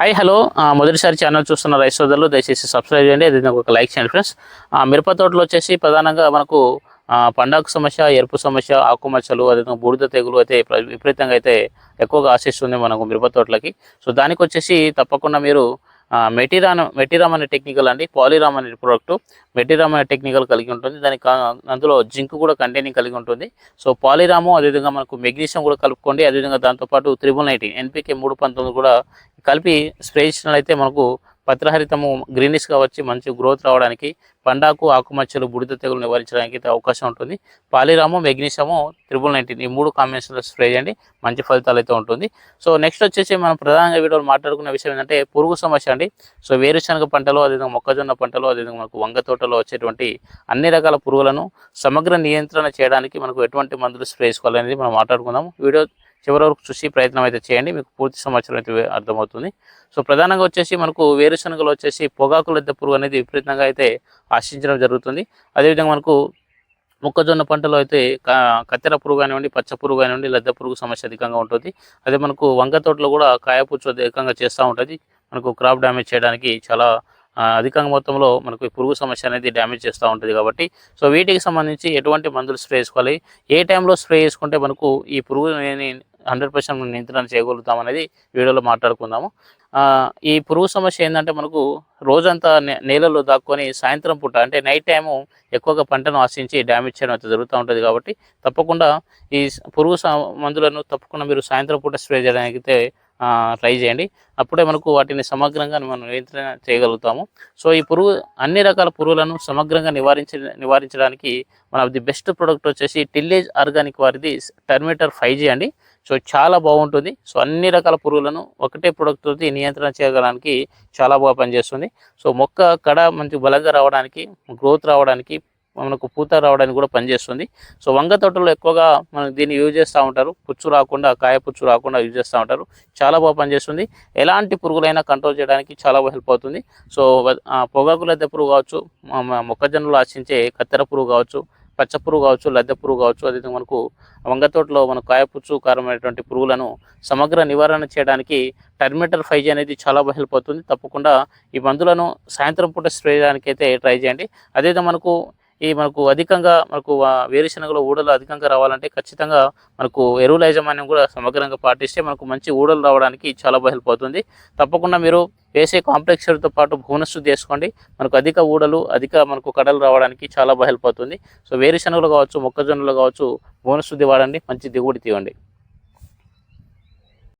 Hi hello మొదటిసారి channel చూస్తున్న rice సోదరులు దయచేసి సబ్స్క్రైబ్ చేయండి. అది ఒక లైక్ చేయండి ఫ్రెండ్స్ ఆ, మిరప తోటలో వచ్చేసి ప్రధానంగా మనకు పండాకు సమస్య ఎరుపు సమస్య ఆకుమచ్చలు అదేవిధంగా బూడిద తెగులు అయితే విపరీతంగా అయితే ఎక్కువగా ఆశిస్తుంది మనకు మిరప తోటలకి. సో దానికి వచ్చేసి తప్పకుండా మీరు మెటీరాన్ మెటీరామ్ అనే టెక్నికల్ అండి పాలిరామ్ అనే ప్రోడక్ట్ మెటీరామ్ అనే టెక్నికల్ కలిగి ఉంటుంది. దానికి కా- అందులో జింక్ కూడా కంటైనింగ్ కలిగి ఉంటుంది. సో పాలిరాము అదేవిధంగా మనకు మెగ్నీషియం కూడా కలుపుకోండి. అదేవిధంగా దాంతోపాటు త్రిబుల్ నైన్టీన్ ఎన్పికే మూడు పంతొమ్మిది కూడా కలిపి స్ప్రే చేసినట్లయితే మనకు పత్రహరితము గ్రీనిష్గా వచ్చి మంచి గ్రోత్ రావడానికి పండాకు ఆకుమచ్చలు బుడిద తెగులు నివారించడానికి అయితే అవకాశం ఉంటుంది. పాలిరాము మెగ్నీషియము త్రిబుల్ నైన్టీన్ ఈ మూడు కాంబినేషన్లో స్ప్రే చేయండి. మంచి ఫలితాలు అయితే ఉంటుంది. సో నెక్స్ట్ వచ్చేసి మనం ప్రధానంగా వీడియోలో మాట్లాడుకున్న విషయం ఏంటంటే పురుగు సమస్య అండి. సో వేరుశనగ పంటలో అదేవిధంగా మొక్కజొన్న పంటలో అదేవిధంగా మనకు వంగ తోటలో వచ్చేటువంటి అన్ని రకాల పురుగులను సమగ్ర నియంత్రణ చేయడానికి మనకు ఎటువంటి మందులు స్ప్రే చేసుకోవాలనేది మనం మాట్లాడుకుందాం వీడియో చివరి వరకు చూసి ప్రయత్నం అయితే చేయండి. మీకు పూర్తి సమాచారం అయితే అర్థమవుతుంది. సో ప్రధానంగా వచ్చేసి మనకు వేరుశనగలు వచ్చేసి పొగాకు లద్దె పురుగు అనేది విపరీతంగా అయితే ఆశించడం జరుగుతుంది. అదేవిధంగా మనకు మొక్కజొన్న పంటలో అయితే కత్తెర పురుగు కానివ్వండి పచ్చ పురుగు కానివ్వండి లద్దె పురుగు సమస్య అధికంగా ఉంటుంది. అదే మనకు వంగ తోటలో కూడా కాయపుచ్చు అధికంగా చేస్తూ ఉంటుంది. మనకు క్రాప్ డ్యామేజ్ చేయడానికి చాలా అధికంగా మొత్తంలో మనకు ఈ పురుగు సమస్య అనేది డ్యామేజ్ చేస్తూ ఉంటుంది కాబట్టి. సో వీటికి సంబంధించి ఎటువంటి మందులు స్ప్రే చేసుకోవాలి? ఏ టైంలో స్ప్రే చేసుకుంటే మనకు ఈ పురుగు హండ్రెడ్ పర్సెంట్ నియంత్రణ చేయగలుగుతాం అనేది వీడియోలో మాట్లాడుకుందాము. ఈ పురుగు సమస్య ఏంటంటే మనకు రోజంతా నే- నేలలో దాక్కొని సాయంత్రం పూట అంటే నైట్ టైము ఎక్కువగా పంటను ఆశించి డ్యామేజ్ చేయడం అయితే జరుగుతూ ఉంటుంది కాబట్టి తప్పకుండా ఈ పురుగు మందులను తప్పకుండా మీరు సాయంత్రం పూట స్ప్రే చేయడానికి అయితే ట్రై చేయండి. అప్పుడే మనకు వాటిని సమగ్రంగా మనం నియంత్రణ చేయగలుగుతాము. సో ఈ పురుగు అన్ని రకాల పురుగులను సమగ్రంగా నివారించ నివారించడానికి మన ది బెస్ట్ ప్రోడక్ట్ వచ్చేసి టిల్లేజ్ ఆర్గానిక్ వారిది టర్మేటర్ ఫైవ్ జీ అండి. సో చాలా బాగుంటుంది. సో అన్ని రకాల పురుగులను ఒకటే ప్రొడక్ట్తో తోటి నియంత్రణ చేయగలడానికి చాలా బాగా పనిచేస్తుంది. సో మొక్క కడ మంచి బలంగా రావడానికి గ్రోత్ రావడానికి మనకు పూత రావడానికి కూడా పనిచేస్తుంది. సో వంగ తోటలో ఎక్కువగా మనం దీన్ని యూజ్ చేస్తూ ఉంటారు. పుచ్చు రాకుండా కాయ పుచ్చు రాకుండా యూజ్ చేస్తూ ఉంటారు. చాలా బాగా పనిచేస్తుంది. ఎలాంటి పురుగులైనా కంట్రోల్ చేయడానికి చాలా బాగా హెల్ప్ అవుతుంది. సో పొగాకుల దెబ్బ పొగాకు పురుగు కావచ్చు మొక్కజొన్నలు ఆశించే కత్తెర పురుగు కావచ్చు పచ్చ పురుగు కావచ్చు లద్దె పురుగు కావచ్చు అదేవిధంగా మనకు వంగ తోటలో మన కాయపుచ్చు కారమైనటువంటి పురుగులను సమగ్ర నివారణ చేయడానికి టర్మేటర్ ఫైవ్ జీ అనేది చాలా బాగా హెల్ప్ అవుతుంది. తప్పకుండా ఈ మందులను సాయంత్రం పూట స్ప్రే చేయడానికైతే ట్రై చేయండి. అదేవిధంగా మనకు ఈ మనకు అధికంగా మనకు వేరుశనగలో ఊడలు అధికంగా రావాలంటే ఖచ్చితంగా మనకు ఎరువుల యాజమాన్యం కూడా సమగ్రంగా పాటిస్తే మనకు మంచి ఊడలు రావడానికి చాలా బాగా హెల్ప్ అవుతుంది. తప్పకుండా మీరు వేసే కాంప్లెక్సర్తో పాటు భువనశుద్ధి చేసుకోండి. మనకు అధిక ఊడలు అధిక మనకు కడలు రావడానికి చాలా బాగా హెల్ప్ అవుతుంది. సో వేరుశనగలు కావచ్చు మొక్కజొన్నలు కావచ్చు భువనశుద్ధి వాడండి మంచి దిగుబడి తీయండి.